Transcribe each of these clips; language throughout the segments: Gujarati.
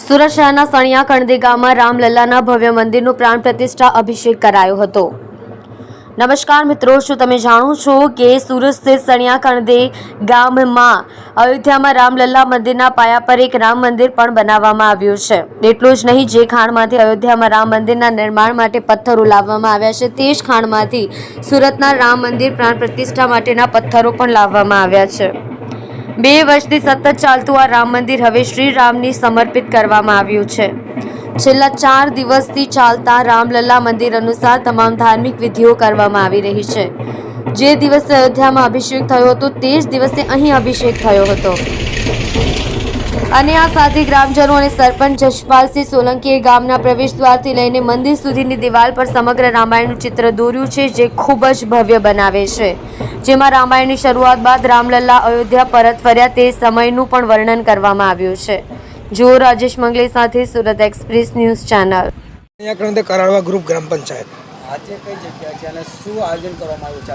સુરત શહેરના સણિયા કણદી ગામમાં રામલલ્લાના ભવ્ય મંદિરનું પ્રાણ પ્રતિષ્ઠા અભિષેક કરાયો હતો. નમસ્કાર મિત્રો, શું તમે જાણો છો કે સુરત સ્થિત સણિયા કણદી ગામમાં અયોધ્યામાં રામલલ્લા મંદિરના પાયા પર એક રામ મંદિર પણ બનાવવામાં આવ્યું છે? એટલું જ નહીં, જે ખાણમાંથી અયોધ્યામાં રામ મંદિરના નિર્માણ માટે પથ્થરો લાવવામાં આવ્યા છે, તે જ ખાણમાંથી સુરતના રામ મંદિર પ્રાણ પ્રતિષ્ઠા માટેના પથ્થરો પણ લાવવામાં આવ્યા છે. બે વર્ષથી સતત ચાલતું આ રામ મંદિર હવે શ્રી રામની સમર્પિત કરવામાં આવ્યું છે. છેલ્લા ચાર દિવસથી ચાલતા રામલલ્લા મંદિર અનુસાર તમામ ધાર્મિક વિધિઓ કરવામાં આવી રહી છે. જે દિવસે અયોધ્યામાં અભિષેક થયો હતો, તે જ દિવસે અહીં અભિષેક થયો હતો. અને આ સાથે ગ્રામજનો અને સરપંચ જશપાલસિંહ સોલંકીએ ગામના પ્રવેશ દ્વારથી લઈને મંદિર સુધીની દિવાલ પર સમગ્ર રામાયણનું ચિત્ર દોર્યું છે જે ખૂબ જ ભવ્ય બનાવે છે. જેમાં રામાયણની શરૂઆત બાદ રામલલ્લા અયોધ્યા પરત ફર્યા તે સમયનું પણ વર્ણન કરવામાં આવ્યું છે. જો રાજેશ મંગલે સાથે Surat express news channel. Karalva group gram panchayat. આજે કઈ જગ્યા છે અને શું આયોજન કરવામાં આવ્યું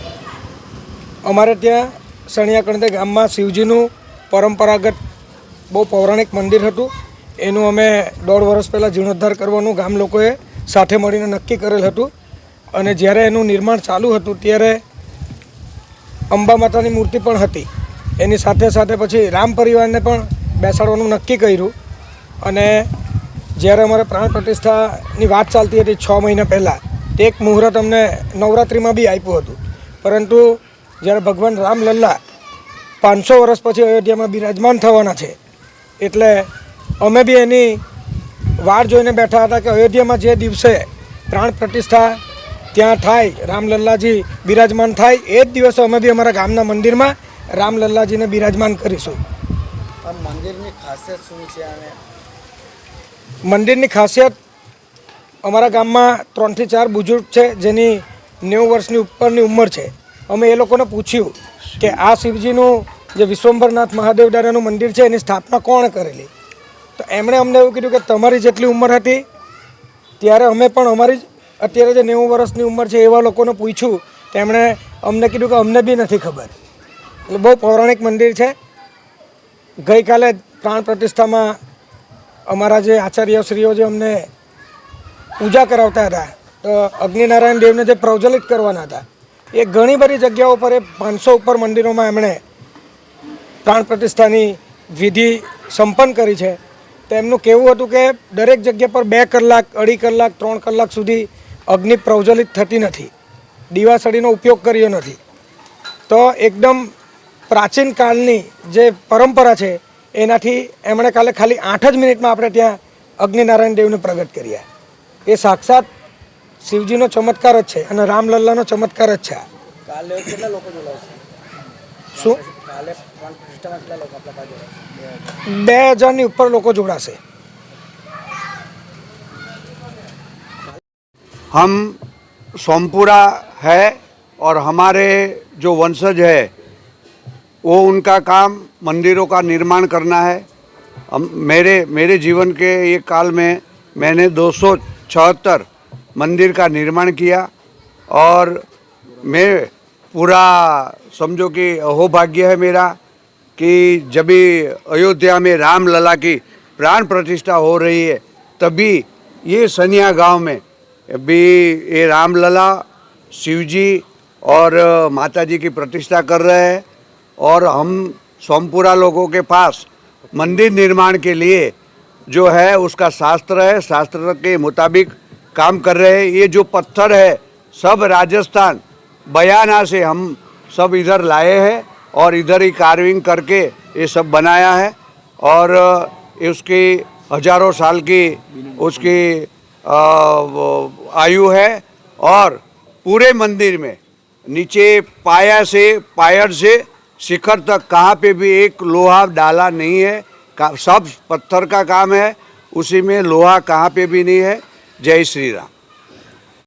છે? અમારે ત્યાં સણિયા ગામમાં શિવજીનું પરંપરાગત બહુ પૌરાણિક મંદિર હતું. એનું અમે દોઢ વર્ષ પહેલાં જીર્ણોદ્ધાર કરવાનું ગામ લોકોએ સાથે મળીને નક્કી કરેલ હતું. અને જ્યારે એનું નિર્માણ ચાલુ હતું ત્યારે અંબા માતાની મૂર્તિ પણ હતી. એની સાથે સાથે પછી રામ પરિવારને પણ બેસાડવાનું નક્કી કર્યું. અને જ્યારે અમારે પ્રાણ પ્રતિષ્ઠાની વાત ચાલતી હતી છ મહિના પહેલાં, તે એક મુહૂર્ત અમને નવરાત્રિમાં બી આપ્યું હતું. પરંતુ જ્યારે ભગવાન રામલલ્લા પાંચસો વર્ષ પછી અયોધ્યામાં બિરાજમાન થવાના છે. એટલે અમે બી એની વાર જોઈને બેઠા હતા કે અયોધ્યામાં જે દિવસે પ્રાણ પ્રતિષ્ઠા ત્યાં થાય રામલલ્લાજી બિરાજમાન થાય એ જ દિવસે અમે બી અમારા ગામના મંદિરમાં રામલલ્લાજીને બિરાજમાન કરીશું. મંદિરની ખાસિયત શું છે અને મંદિરની ખાસિયત અમારા ગામમાં ત્રણથી ચાર બુજુર્ગ છે જેની નેવું વર્ષની ઉપરની ઉંમર છે. અમે એ લોકોને પૂછ્યું કે આ શિવજીનું જે વિશ્વંભરનાથ મહાદેવ દાદાનું મંદિર છે, એની સ્થાપના કોણ કરેલી? તો એમણે અમને એવું કીધું કે તમારી જેટલી ઉંમર હતી, ત્યારે અમે પણ અમારી અત્યારે જે નેવું વર્ષની ઉંમર છે, એવા લોકોને પૂછ્યું, તેમણે અમને કીધું કે અમને બી નથી ખબર. એટલે બહુ પૌરાણિક મંદિર છે. ગઈકાલે પ્રાણ પ્રતિષ્ઠામાં અમારા જે આચાર્યશ્રીઓ જે અમને પૂજા કરાવતા હતા, તો અગ્નિનારાયણ દેવને જે પ્રજ્વલિત કરવાના હતા, એ ઘણી બધી જગ્યાઓ પર એ પાંચસો ઉપર મંદિરોમાં એમણે પ્રાણ પ્રતિષ્ઠાની વિધિ સંપન્ન કરી છે. તો એમનું કહેવું હતું કે દરેક જગ્યા પર બે કલાક, અઢી કલાક, ત્રણ કલાક સુધી અગ્નિ પ્રજ્વલિત થતી નથી. દીવાસળીનો ઉપયોગ કર્યો નથી. તો એકદમ પ્રાચીન કાળની જે પરંપરા છે, એનાથી એમણે કાલે ખાલી આઠ જ મિનિટમાં આપણે ત્યાં અગ્નિનારાયણ દેવને પ્રગટ કર્યા. એ સાક્ષાત શિવજીનો ચમત્કાર જ છે અને રામલલ્લાનો ચમત્કાર જ છે? શું કાલે પ્રાણ પ્રતિષ્ઠામાં કેટલા લોકો આપણા પાસે જોડાશે બે હજારની ઉપર લોકો જોડાશે हम सोमपुरा है और हमारे जो वंशज है वो उनका काम मंदिरों का निर्माण करना है हम मेरे मेरे जीवन के ये काल में मैंने दो मंदिर का निर्माण किया और मैं पूरा समझो कि अहोभाग्य है मेरा कि जब भी अयोध्या में राम लला की प्राण प्रतिष्ठा हो रही है, तभी ये सनिया गाँव में भी ये रामलला शिव जी और माता जी की प्रतिष्ठा कर रहे हैं और हम सोमपुरा लोगों के पास मंदिर निर्माण के लिए जो है उसका शास्त्र है, शास्त्र के मुताबिक काम कर रहे हैं। ये जो पत्थर है, सब राजस्थान बयाना से हम सब इधर लाए हैं और इधर ही कार्विंग करके ये सब बनाया है और उसकी हज़ारों साल की उसकी आयु है और पूरे मंदिर में नीचे पाया से, पायर से शिखर तक कहाँ पे भी एक लोहा डाला नहीं है। सब पत्थर का काम है, उसी में लोहा कहाँ पे भी नहीं है। जय श्री राम।